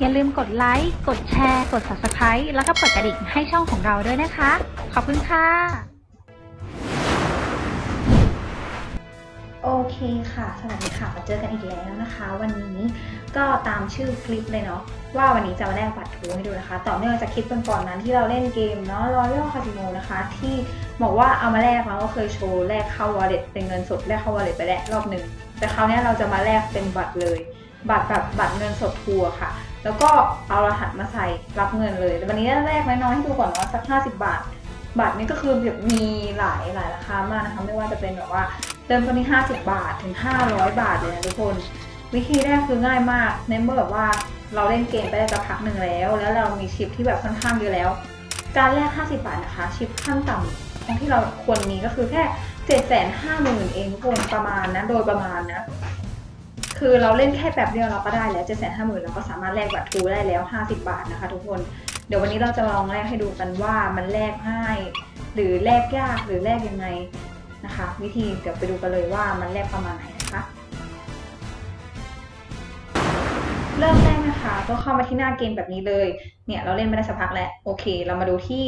อย่าลืมกดไลค์ กดแชร์ กด Subscribe แล้วก็กดกระดิ่งให้ช่องของเราด้วยนะคะ ขอบคุณค่ะ โอเคค่ะสวัสดีค่ะมาเจอกันอีกแล้วนะคะ วันนี้ก็ตามชื่อคลิปเลยเนาะว่าวันนี้จะมาแลกบัตรทูให้ดูนะคะ ต่อเนื่องจากคลิปก่อนๆนั้นที่เราเล่นเกมเนาะ Royal Casino นะคะ ที่บอกว่าเอามาแลกแล้วก็เคยโชว์แลกเข้า wallet เป็นเงินสดแลกเข้า wallet ไปแล้วรอบหนึ่งแต่คราวนี้เราจะมาแลกเป็นบัตรเลย บัตรแบบบัตรเงินสดทัวร์ค่ะ แล้วก็เอารหัสมาใส่รับเงินเลย แต่วันนี้แรกน้อยๆให้ดูก่อนว่าสัก 50 บาทบัตรนี้ก็คือแบบมีหลายหลายราคามากนะคะ ไม่ว่าจะเป็นแบบว่าเริ่มต้นที่ 50 บาทถึง 500 บาทเลยนะทุกคน วิธีแรกคือง่ายมากในเมื่อแบบว่าเราเล่นเกมไปได้สักพักหนึ่งแล้ว แล้วเรามีชิปที่แบบค่อนข้างเยอะแล้ว การแลก 50 บาทนะคะ ชิปขั้นต่ำของที่เราควรมีก็คือแค่750,000เองทุกคนประมาณนะโดยประมาณนะ คือเราเล่นแค่แบบเดียวเราก็ได้แล้ว750,000เราก็สามารถแลกบัตรทูได้แล้ว 50 บาทนะคะทุกคน เดี๋ยววันนี้เราจะลองแลกให้ดูกันว่ามันแลกง่าย หรือแลกยากหรือแลกยังไงนะคะ วิธีเดี๋ยวไปดูกันเลยว่ามันแลกประมาณไหนนะคะเริ่มแรกนะคะก็เข้ามาที่หน้าเกมแบบนี้เลย เนี่ยเราเล่นไม่ได้สักพักแล้ว โอเค เรามาดูที่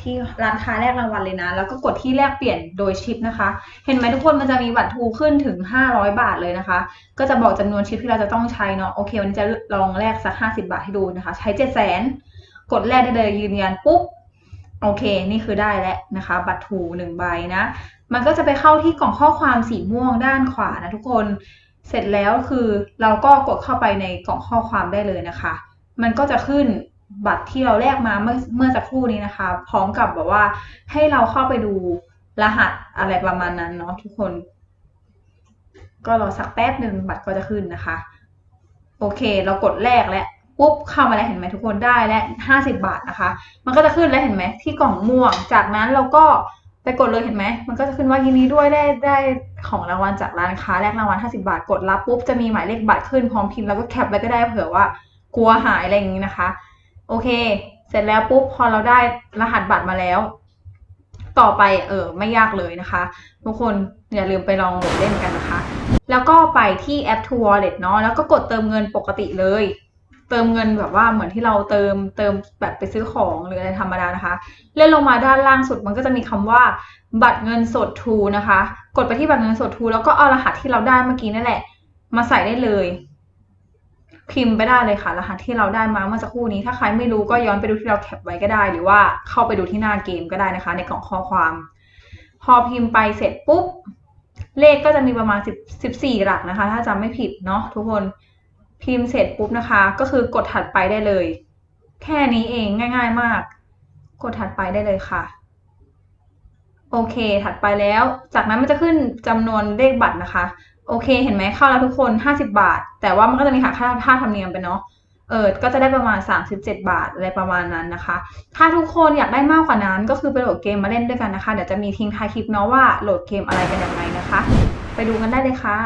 ที่ร้านค้าแลกรางวัลเลยนะ แล้วก็กดที่แลกเปลี่ยนโดยชิปนะคะ เห็นไหมทุกคนมันจะมีบัตรทูขึ้นถึง 500 บาทเลยนะคะ ก็จะบอกจำนวนชิปที่เราจะต้องใช้เนาะ โอเควันนี้จะลองแลกสัก 50 บาทให้ดูนะคะ ใช้7 0 0 0 0 0กดแลกได้เลยยืนยันปุ๊บ โอเค นี่คือได้แล้วนะคะ บัตรทูหนึ่งใบนะ มันก็จะไปเข้าที่กล่องข้อความสีม่วงด้านขวานะทุกคน เสร็จแล้วคือเราก็กดเข้าไปในกล่องข้อความได้เลยนะคะ มันก็จะขึ้น บัตรที่เราแลกมาเมื่อเมื่อสักครู่นี้นะคะ พร้อมกับแบบว่าให้เราเข้าไปดูรหัสอะไรประมาณนั้นเนาะทุกคน ก็รอสักแป๊บหนึ่งบัตรก็จะขึ้นนะคะ โอเค เรากดแรกแล้วปุ๊บเข้ามาแล้วเห็นไหมทุกคนได้แล้วห้าสิบาทนะคะ มันก็จะขึ้นแล้วเห็นไหมที่กล่องม่วง จากนั้นเราก็ไปกดเลยเห็นไหม มันก็จะขึ้นว่ายินดีด้วยได้ได้ของรางวัลจากร้านค้าแลกรางวัล50 บาท กดรับปุ๊บจะมีหมายเลขบัตรขึ้นพร้อมพิมพ์แล้วก็แคปไว้ก็ได้เผื่อว่ากลัวหายอะไรอย่างนี้นะคะ โอเค เสร็จแล้วปุ๊บพอเราได้รหัสบัตรมาแล้ว ต่อไปเออไม่ยากเลยนะคะ ทุกคนอย่าลืมไปลองโหลดเล่นกันนะคะ แล้วก็ไปที่แอป True Wallet เนาะแล้วก็กดเติมเงินปกติเลย เติมเงินแบบว่าเหมือนที่เราเติมเติมแบบไปซื้อของหรืออะไรธรรมดานะคะ เลื่อนลงมาด้านล่างสุดมันก็จะมีคำว่าบัตรเงินสดทูนะคะ กดไปที่บัตรเงินสดทูแล้วก็เอารหัสที่เราได้เมื่อกี้นั่นแหละ มาใส่ได้เลย พิมพ์ไปได้เลยค่ะ รหัสที่เราได้มาเมื่อสักครู่นี้ ถ้าใครไม่รู้ก็ย้อนไปดูที่เราแคปไว้ก็ได้ หรือว่าเข้าไปดูที่หน้าเกมก็ได้นะคะ ในกล่องข้อความ พอพิมพ์ไปเสร็จปุ๊บ เลขก็จะมีประมาณ10 14 หลักนะคะ ถ้าจำไม่ผิดเนาะทุกคนพิมพ์เสร็จปุ๊บนะคะ ก็คือกดถัดไปได้เลย แค่นี้เองง่าย ๆมาก กดถัดไปได้เลยค่ะโอเค ถัดไปแล้ว จากนั้นมันจะขึ้นจำนวนเลขบัตรนะคะ โอเคเห็นไหมเข้าแล้วทุกคน 50 บาท แต่ว่ามันก็จะมีหักค่าค่าธรรมเนียมไปเนาะเออก็จะได้ประมาณ 37 บาทอะไรประมาณนั้นนะคะ ถ้าทุกคนอยากได้มากกว่านั้นก็คือไปโหลดเกมมาเล่นด้วยกันนะคะ เดี๋ยวจะมีทิ้งท้ายคลิปเนาะว่าโหลดเกมอะไรกันยังไงนะคะ ไปดูกันได้เลยค่ะ